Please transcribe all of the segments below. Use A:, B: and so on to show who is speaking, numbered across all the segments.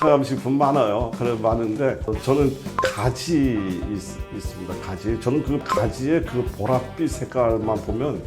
A: 항암식품 많아요. 그래 많은데 저는 가지 있, 있습니다. 가지. 저는 그 가지의 그 보랏빛 색깔만 보면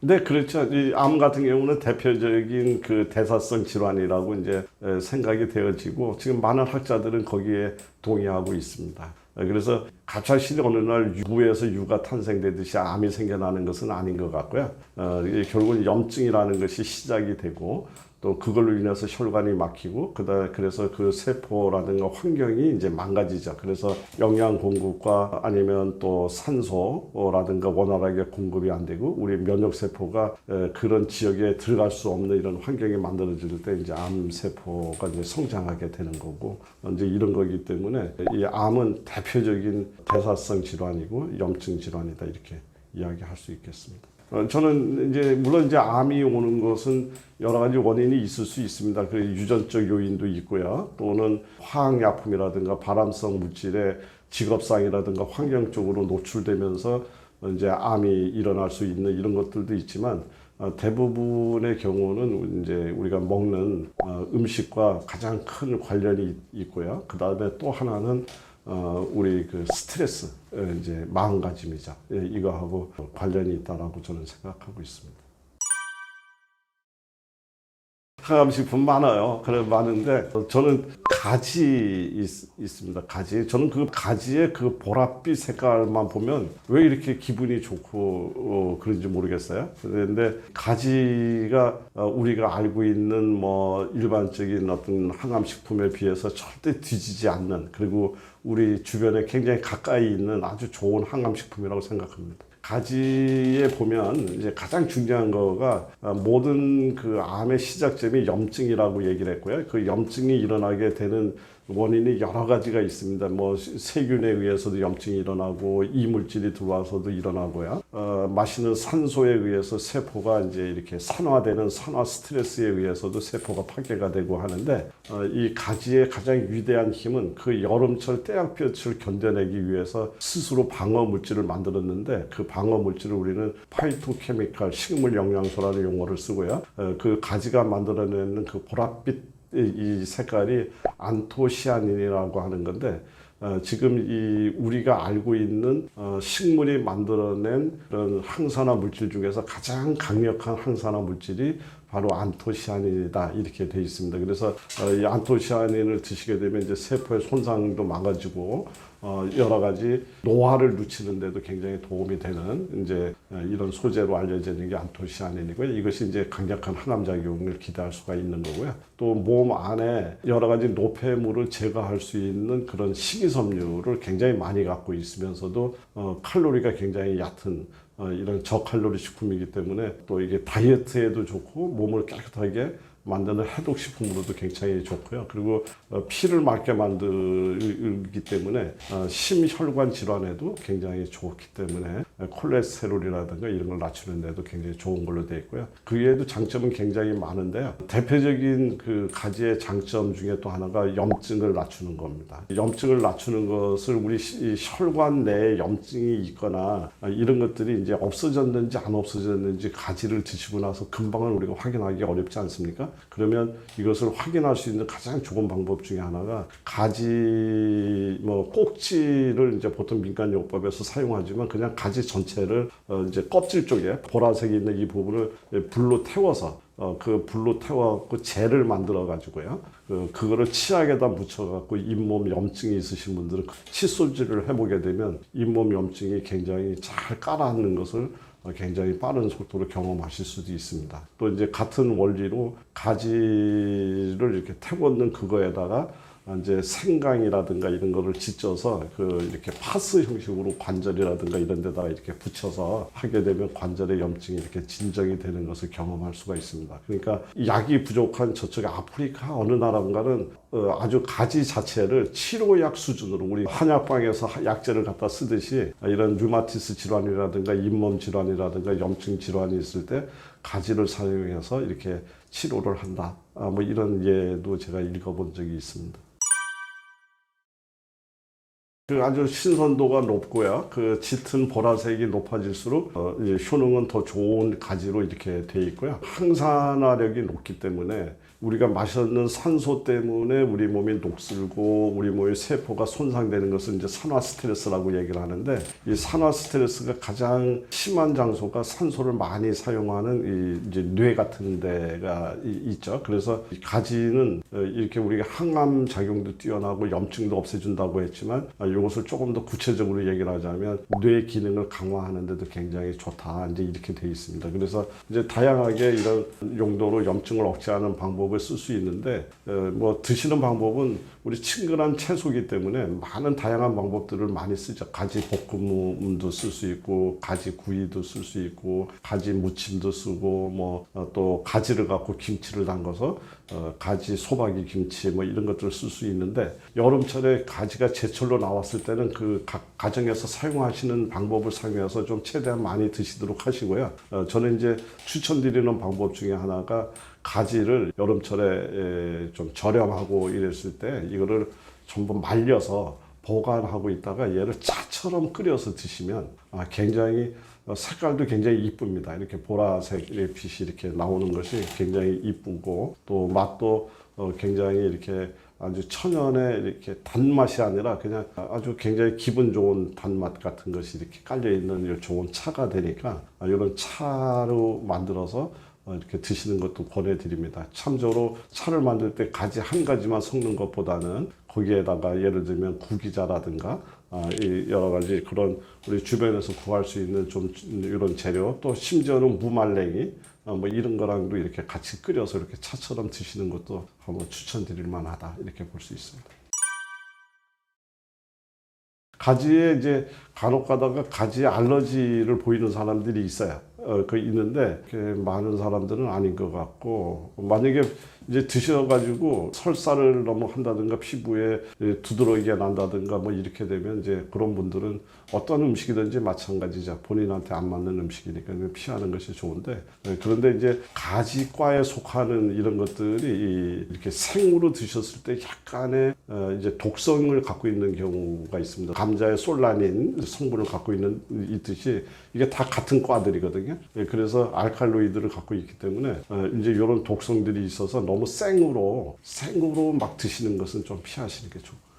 A: 네, 그렇죠. 이 암 같은 경우는 대표적인 그 대사성 질환이라고 이제 에, 생각이 되어지고 지금 많은 학자들은 거기에 동의하고 있습니다. 에, 그래서 갑자기 어느 날 유에서 유가 탄생되듯이 암이 생겨나는 것은 아닌 것 같고요. 어, 결국은 염증이라는 것이 시작이 되고 또 그걸로 인해서 혈관이 막히고 그다 그래서 그 세포라든가 환경이 이제 망가지죠. 그래서 영양 공급과 아니면 또 산소라든가 원활하게 공급이 안 되고 우리 면역 세포가 에, 그런 지역에 들어갈 수 없는 이런 환경이 만들어질 때 이제 암 세포가 이제 성장하게 되는 거고 이제 이런 거기 때문에 이 암은 대표적인 대사성 질환이고 염증 질환이다 이렇게 이야기할 수 있겠습니다. 어, 저는 이제 물론 이제 암이 오는 것은 여러 가지 원인이 있을 수 있습니다. 그 유전적 요인도 있고요. 또는 화학약품이라든가 발암성 물질의 직업상이라든가 환경적으로 노출되면서 이제 암이 일어날 수 있는 이런 것들도 있지만 어, 대부분의 경우는 이제 우리가 먹는 어, 음식과 가장 큰 관련이 있- 있고요. 그 다음에 또 하나는 어, 우리 그 스트레스, 어, 이제 마음가짐이죠. 예, 이거하고 관련이 있다라고 저는 생각하고 있습니다. 항암식품 많아요. 그래 많은데 저는 가지 있, 습니다 가지. 저는 그 가지의 그 보랏빛 색깔만 보면 왜 이렇게 기분이 좋고 어, 그런지 모르겠어요. 그런데 가지가 어, 우리가 알고 있는 뭐 일반적인 어떤 항암식품에 비해서 절대 뒤지지 않는 그리고 우리 주변에 굉장히 가까이 있는 아주 좋은 항암식품이라고 생각합니다. 가지에 보면 이제 가장 중요한 거가 어, 모든 그 암의 시작점이 염증이라고 얘기를 했고요. 그 염증이 일어나게 되는 원인이 여러 가지가 있습니다. 뭐 세균에 의해서도 염증이 일어나고 이물질이 들어와서도 일어나고요. 어, 마시는 산소에 의해서 세포가 이제 이렇게 산화되는 산화 스트레스에 의해서도 세포가 파괴가 되고 하는데 어, 이 가지의 가장 위대한 힘은 그 여름철 태양볕을 견뎌내기 위해서 스스로 방어 물질을 만들었는데 그 방어 물질을 우리는 파이토케미칼 식물 영양소라는 용어를 쓰고요. 어, 그 가지가 만들어내는 그 보랏빛 이, 이 색깔이 안토시아닌이라고 하는 건데 어, 지금 이 우리가 알고 있는 어, 식물이 만들어낸 그런 항산화 물질 중에서 가장 강력한 항산화 물질이 바로 안토시아닌이다 이렇게 돼 있습니다. 그래서 어, 이 안토시아닌을 드시게 되면 이제 세포의 손상도 막아지고 어, 여러 가지 노화를 늦추는데도 굉장히 도움이 되는 이제 어, 이런 소재로 알려지는 게 안토시아닌이고요. 이것이 이제 강력한 항암 작용을 기대할 수가 있는 거고요. 또 몸 안에 여러 가지 노폐물을 제거할 수 있는 그런 식이섬유를 굉장히 많이 갖고 있으면서도 어, 칼로리가 굉장히 얕은 어, 이런 저칼로리 식품이기 때문에 또 이게 다이어트에도 좋고 몸을 깨끗하게 만드는 해독 식품으로도 굉장히 좋고요. 그리고 어, 피를 맑게 만들기 때문에 어, 심혈관 질환에도 굉장히 좋기 때문에 콜레스테롤이라든가 이런 걸 낮추는 데도 굉장히 좋은 걸로 되어 있고요. 그 외에도 장점은 굉장히 많은데요. 대표적인 그 가지의 장점 중에 또 하나가 염증을 낮추는 겁니다. 염증을 낮추는 것을 우리 혈관 내에 염증이 있거나 아, 이런 것들이 이제 없어졌는지 안 없어졌는지 가지를 드시고 나서 금방은 우리가 확인하기 어렵지 않습니까? 그러면 이것을 확인할 수 있는 가장 좋은 방법 중에 하나가 가지 뭐 꼭지를 이제 보통 민간 요법에서 사용하지만 그냥 가지 전체를 어 이제 껍질 쪽에 보라색이 있는 이 부분을 불로 태워서 어, 그 불로 태워갖고 젤을 만들어 가지고요. 그, 그거를 치약에다 묻혀갖고 잇몸 염증이 있으신 분들은 그 칫솔질을 해보게 되면 잇몸 염증이 굉장히 잘 깔아앉는 것을 어, 굉장히 빠른 속도로 경험하실 수도 있습니다. 또 이제 같은 원리로 가지를 이렇게 태웠는 그거에다가 이제 생강이라든가 이런 거를 찢어서 그 이렇게 파스 형식으로 관절이라든가 이런 데다가 이렇게 붙여서 하게 되면 관절의 염증이 이렇게 진정이 되는 것을 경험할 수가 있습니다. 그러니까 약이 부족한 저쪽에 아프리카 어느 나라인가는 어, 아주 가지 자체를 치료약 수준으로 우리 한약방에서 약재를 갖다 쓰듯이 이런 류마티스 질환이라든가 잇몸 질환이라든가 염증 질환이 있을 때 가지를 사용해서 이렇게 치료를 한다. 아, 뭐 이런 예도 제가 읽어본 적이 있습니다. 그 아주 신선도가 높고요. 그 짙은 보라색이 높아질수록 어, 이제 효능은 더 좋은 가지로 이렇게 돼 있고요. 항산화력이 높기 때문에 우리가 마셨는 산소 때문에 우리 몸이 녹슬고 우리 몸의 세포가 손상되는 것은 이제 산화 스트레스라고 얘기를 하는데 이 산화 스트레스가 가장 심한 장소가 산소를 많이 사용하는 이 이제 뇌 같은 데가 이- 있죠. 그래서 이 가지는 어, 이렇게 우리가 항암 작용도 뛰어나고 염증도 없애준다고 했지만 아, 이것을 조금 더 구체적으로 얘기를 하자면 뇌 기능을 강화하는 데도 굉장히 좋다. 이제 이렇게 돼 있습니다. 그래서 이제 다양하게 이런 용도로 염증을 억제하는 방법을 쓸 수 있는데 어, 뭐 드시는 방법은 우리 친근한 채소기 때문에 많은 다양한 방법들을 많이 쓰죠. 가지 볶음도 쓸 수 있고 가지 구이도 쓸 수 있고 가지 무침도 쓰고 뭐 또 가지를 갖고 김치를 담가서 어, 가지 소박이 김치 뭐 이런 것들을 쓸 수 있는데 여름철에 가지가 제철로 나왔을 때는 그각 가정에서 사용하시는 방법을 사용해서 좀 최대한 많이 드시도록 하시고요. 어, 저는 이제 추천드리는 방법 중에 하나가 가지를 여름철에 에, 좀 저렴하고 이랬을 때 이거를 전부 말려서 보관하고 있다가 얘를 차처럼 끓여서 드시면 아, 굉장히 어, 색깔도 굉장히 이쁩니다. 이렇게 보라색의 빛이 이렇게 나오는 것이 굉장히 이쁘고 또 맛도 어, 굉장히 이렇게 아주 천연의 이렇게 단맛이 아니라 그냥 아주 굉장히 기분 좋은 단맛 같은 것이 이렇게 깔려 있는 이 좋은 차가 되니까 아, 이런 차로 만들어서 어, 이렇게 드시는 것도 권해드립니다. 참조로 차를 만들 때 가지 한 가지만 섞는 것보다는 거기에다가 예를 들면 구기자라든가 아, 이 여러 가지 그런 우리 주변에서 구할 수 있는 좀 이런 재료 또 심지어는 무말랭이 어, 뭐 이런 거랑도 이렇게 같이 끓여서 이렇게 차처럼 드시는 것도 한번 추천드릴 만하다 이렇게 볼 수 있습니다. 가지에 이제 간혹 가다가 가지에 알러지를 보이는 사람들이 있어요. 어, 그 있는데 그 많은 사람들은 아닌 것 같고 만약에 이제 드셔가지고 설사를 너무 한다든가 피부에 두드러기가 난다든가 뭐 이렇게 되면 이제 그런 분들은 어떤 음식이든지 마찬가지죠. 본인한테 안 맞는 음식이니까 피하는 것이 좋은데 네, 그런데 이제 가지과에 속하는 이런 것들이 이- 이렇게 생으로 드셨을 때 약간의 어, 이제 독성을 갖고 있는 경우가 있습니다. 감자의 솔라닌 성분을 갖고 있는 있듯이 이게 다 같은 과들이거든요. 예, 그래서 알칼로이드를 갖고 있기 때문에 어, 이제 이런 독성들이 있어서 너무 생으로 생으로 막 드시는 것은 좀 피하시는 게 좋고.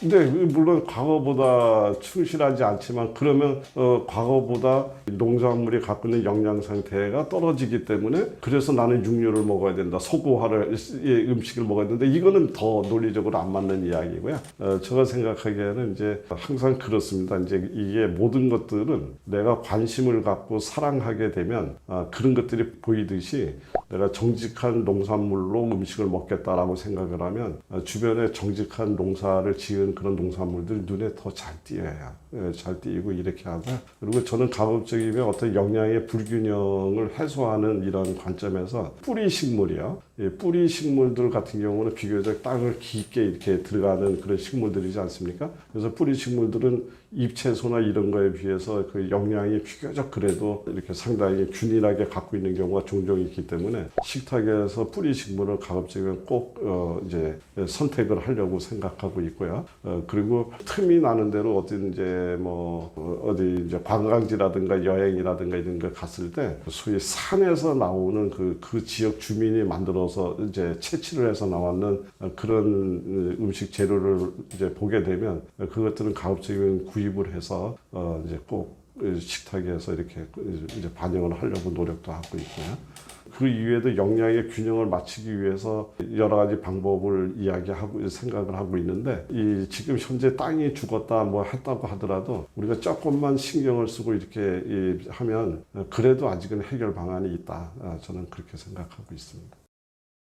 A: 근데 물론 과거보다 충실하지 않지만 그러면 어, 과거보다 농작물이 갖고 있는 영양 상태가 떨어지기 때문에 그래서 나는 육류를 먹어야 된다 소고화를 예, 음식을 먹어야 된다. 이거는 더 논리적으로 안 맞는 이야기고요. 어, 제가 생각하기에는 이제 항상 그렇습니다. 이제 이게 모든 것들은 내가 관심을 갖고 사랑하게 되면 아, 그런 것들이 보이듯이 내가 정직한 농산물로 음식을 먹겠다라고 생각을 하면 어, 주변에 정직한 농사를 지은 그런 농산물들이 눈에 더 잘 띄어요. 예, 잘 띄고 이렇게 하고 그리고 저는 가급적이면 어떤 영양의 불균형을 해소하는 이런 관점에서 뿌리 식물이요. 예, 뿌리 식물들 같은 경우는 비교적 땅을 깊게 이렇게 들어가는 그런 식물들이지 않습니까? 그래서 뿌리 식물들은 잎채소나 이런 거에 비해서 그 영양이 비교적 그래도 이렇게 상당히 균일하게 갖고 있는 경우가 종종 있기 때문에 식탁에서 뿌리 식물을 가급적이면 꼭 어, 이제 선택을 하려고 생각하고 있고요. 어, 그리고 틈이 나는 대로 어디 이제 뭐 어, 어디 이제 관광지라든가 여행이라든가 이런 거 갔을 때 소위 산에서 나오는 그, 그 지역 주민이 만들어서 이제 채취를 해서 나왔는 어, 그런 음식 재료를 이제 보게 되면 그것들은 가급적이면 구입을 해서 어, 이제 꼭 식탁에서 이렇게 이제 반영을 하려고 노력도 하고 있고요. 그 이외에도 영양의 균형을 맞추기 위해서 여러 가지 방법을 이야기하고 생각을 하고 있는데 이 지금 현재 땅이 죽었다 뭐 했다고 하더라도 우리가 조금만 신경을 쓰고 이렇게 이 하면 그래도 아직은 해결 방안이 있다. 아, 저는 그렇게 생각하고 있습니다.